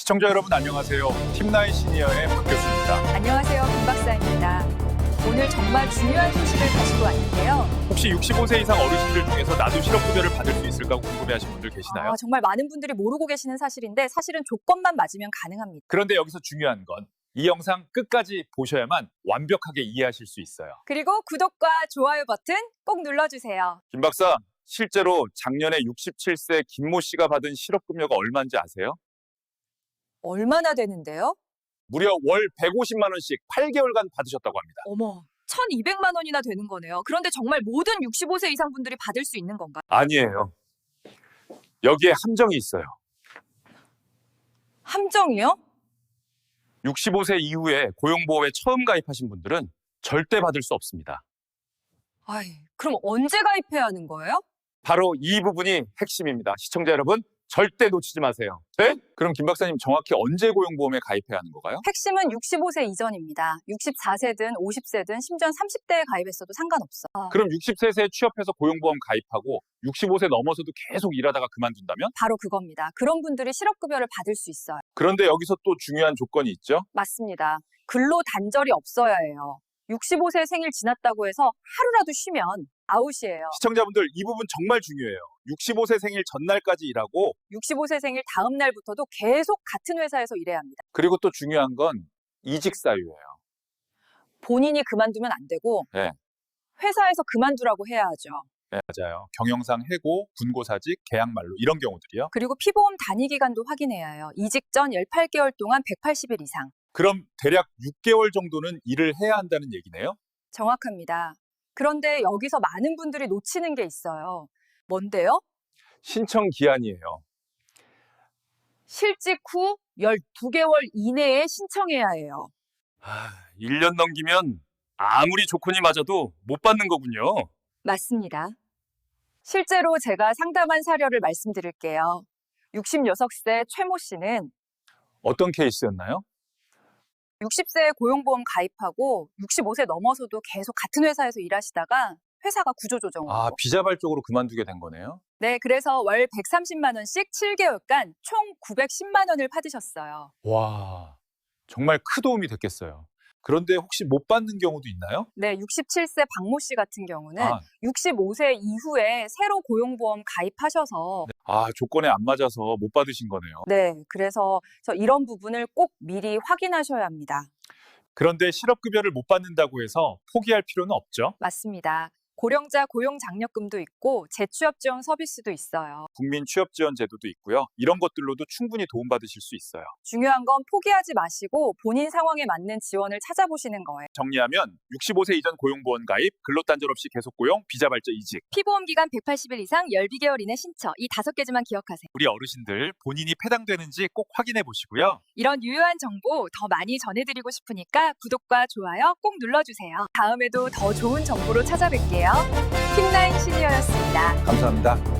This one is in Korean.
시청자 여러분 안녕하세요. 팀나인 시니어의 박 교수입니다. 안녕하세요. 김 박사입니다. 오늘 정말 중요한 소식을 가지고 왔는데요. 혹시 65세 이상 어르신들 중에서 나도 실업급여를 받을 수 있을까 궁금해하신 분들 계시나요? 아, 정말 많은 분들이 모르고 계시는 사실인데 사실은 조건만 맞으면 가능합니다. 그런데 여기서 중요한 건 이 영상 끝까지 보셔야만 완벽하게 이해하실 수 있어요. 그리고 구독과 좋아요 버튼 꼭 눌러주세요. 김 박사, 실제로 작년에 67세 김모 씨가 받은 실업급여가 얼마인지 아세요? 얼마나 되는데요? 무려 월 150만 원씩 8개월간 받으셨다고 합니다. 어머, 1,200만 원이나 되는 거네요. 그런데 정말 모든 65세 이상 분들이 받을 수 있는 건가요? 아니에요. 여기에 함정이 있어요. 함정이요? 65세 이후에 고용보험에 처음 가입하신 분들은 절대 받을 수 없습니다. 아이, 그럼 언제 가입해야 하는 거예요? 바로 이 부분이 핵심입니다. 시청자 여러분, 절대 놓치지 마세요. 네? 그럼 김 박사님 정확히 언제 고용보험에 가입해야 하는 건가요? 핵심은 65세 이전입니다. 64세든 50세든 심지어 30대에 가입했어도 상관없어. 아, 그럼 60세에 취업해서 고용보험 가입하고 65세 넘어서도 계속 일하다가 그만둔다면? 바로 그겁니다. 그런 분들이 실업급여를 받을 수 있어요. 그런데 여기서 또 중요한 조건이 있죠. 맞습니다. 근로 단절이 없어야 해요. 65세 생일 지났다고 해서 하루라도 쉬면 아웃이에요. 시청자분들 이 부분 정말 중요해요. 65세 생일 전날까지 일하고 65세 생일 다음 날부터도 계속 같은 회사에서 일해야 합니다. 그리고 또 중요한 건 이직 사유예요. 본인이 그만두면 안 되고 네. 회사에서 그만두라고 해야 하죠. 네, 맞아요. 경영상 해고, 군고사직, 계약만료 이런 경우들이요. 그리고 피보험 단위 기간도 확인해야 해요. 이직 전 18개월 동안 180일 이상. 그럼 대략 6개월 정도는 일을 해야 한다는 얘기네요. 정확합니다. 그런데 여기서 많은 분들이 놓치는 게 있어요. 뭔데요? 신청 기한이에요. 실직 후 12개월 이내에 신청해야 해요. 아, 1년 넘기면 아무리 조건이 맞아도 못 받는 거군요. 맞습니다. 실제로 제가 상담한 사례를 말씀드릴게요. 66세 최모 씨는 어떤 케이스였나요? 60세에 고용보험 가입하고 65세 넘어서도 계속 같은 회사에서 일하시다가 회사가 구조조정을 아, 비자발적으로 그만두게 된 거네요. 네, 그래서 월 130만 원씩 7개월간 총 910만 원을 받으셨어요. 와, 정말 큰 도움이 됐겠어요. 그런데 혹시 못 받는 경우도 있나요? 네, 67세 박모 씨 같은 경우는 아, 65세 이후에 새로 고용보험 가입하셔서 아, 조건에 안 맞아서 못 받으신 거네요. 네, 그래서 저 이런 부분을 꼭 미리 확인하셔야 합니다. 그런데 실업급여를 못 받는다고 해서 포기할 필요는 없죠. 맞습니다. 고령자 고용 장려금도 있고 재취업 지원 서비스도 있어요. 국민 취업 지원 제도도 있고요. 이런 것들로도 충분히 도움받으실 수 있어요. 중요한 건 포기하지 마시고 본인 상황에 맞는 지원을 찾아보시는 거예요. 정리하면 65세 이전 고용보험 가입, 근로단절 없이 계속 고용, 비자발적 이직. 피보험 기간 180일 이상 12개월 이내 신청 이 다섯 개지만 기억하세요. 우리 어르신들 본인이 해당되는지 꼭 확인해 보시고요. 이런 유효한 정보 더 많이 전해드리고 싶으니까 구독과 좋아요 꼭 눌러주세요. 다음에도 더 좋은 정보로 찾아뵐게요. 팀나인 시니어였습니다. 감사합니다.